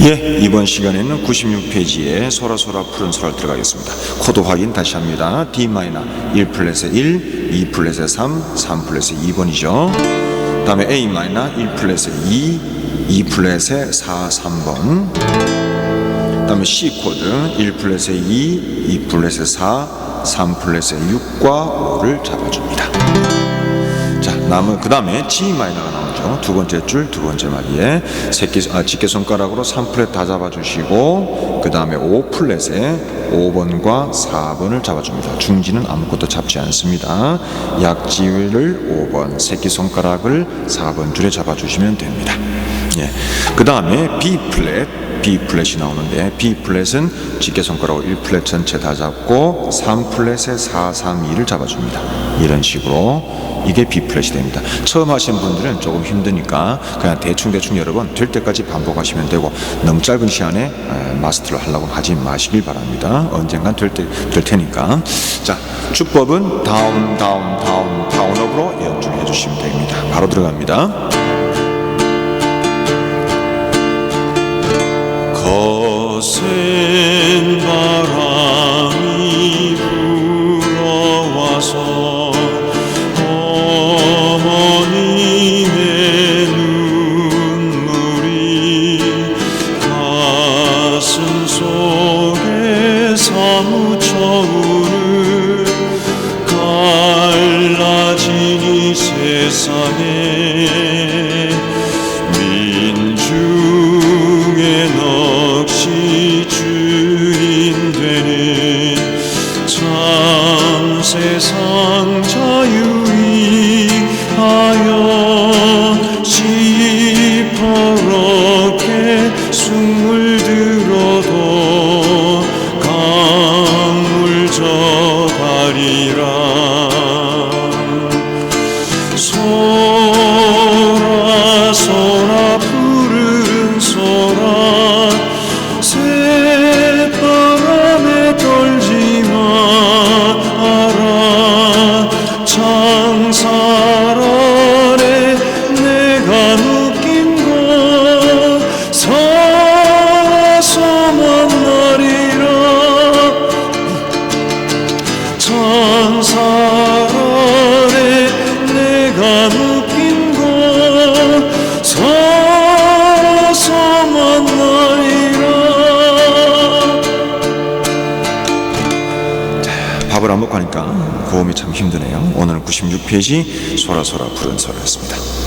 예, 이번 시간에는 96페이지에 소라소라 푸른 소라를 들어가겠습니다. 코드 확인 다시 합니다. D 마이너 1 플랫에 1, 2 플랫에 3, 3 플랫에 2번이죠. 다음에 A 마이너 1 플랫에 2, 2 플랫에 4, 3번. 다음에 C 코드 1 플랫에 2, 2 플랫에 4, 3 플랫에 6과 5를 잡아줍니다. 자, 남은 그 다음에 G 마이너가 나 오죠. 두 번째 줄, 두 번째 마디에 새끼 아, 집게 손가락으로 3플랫 다 잡아 주시고 그 다음에 5 플랫에 5번과 4번을 잡아 줍니다. 중지는 아무것도 잡지 않습니다. 약지를 5번, 새끼 손가락을 4번 줄에 잡아 주시면 됩니다. 예. 그 다음에 B 플랫, B 플랫이 나오는데 B 플랫은 집게 손가락으로 1 플랫 전체 다 잡고 3 플랫에 4, 3, 2를 잡아줍니다. 이런 식으로 이게 B 플랫이 됩니다. 처음 하시는 분들은 조금 힘드니까 그냥 대충 대충 여러 번 될 때까지 반복하시면 되고 너무 짧은 시간에 에, 마스터를 하려고 하지 마시길 바랍니다. 언젠간 될, 때, 될 테니까. 자, 주법은 다운, 다운, 다운, 다운업으로 연주해 주시면 됩니다. 바로 들어갑니다. 거센 바람이 불어와서 어머님의 눈물이 가슴 속에 사무쳐오를 갈라진 이 세상에 참 세상 자유위하여 아래 내가 느낀 것 살아서 만나리라 천사 밥을 안 먹고 하니까 고음이 참 힘드네요. 오늘은 96페이지 소라소라 부른 소라였습니다.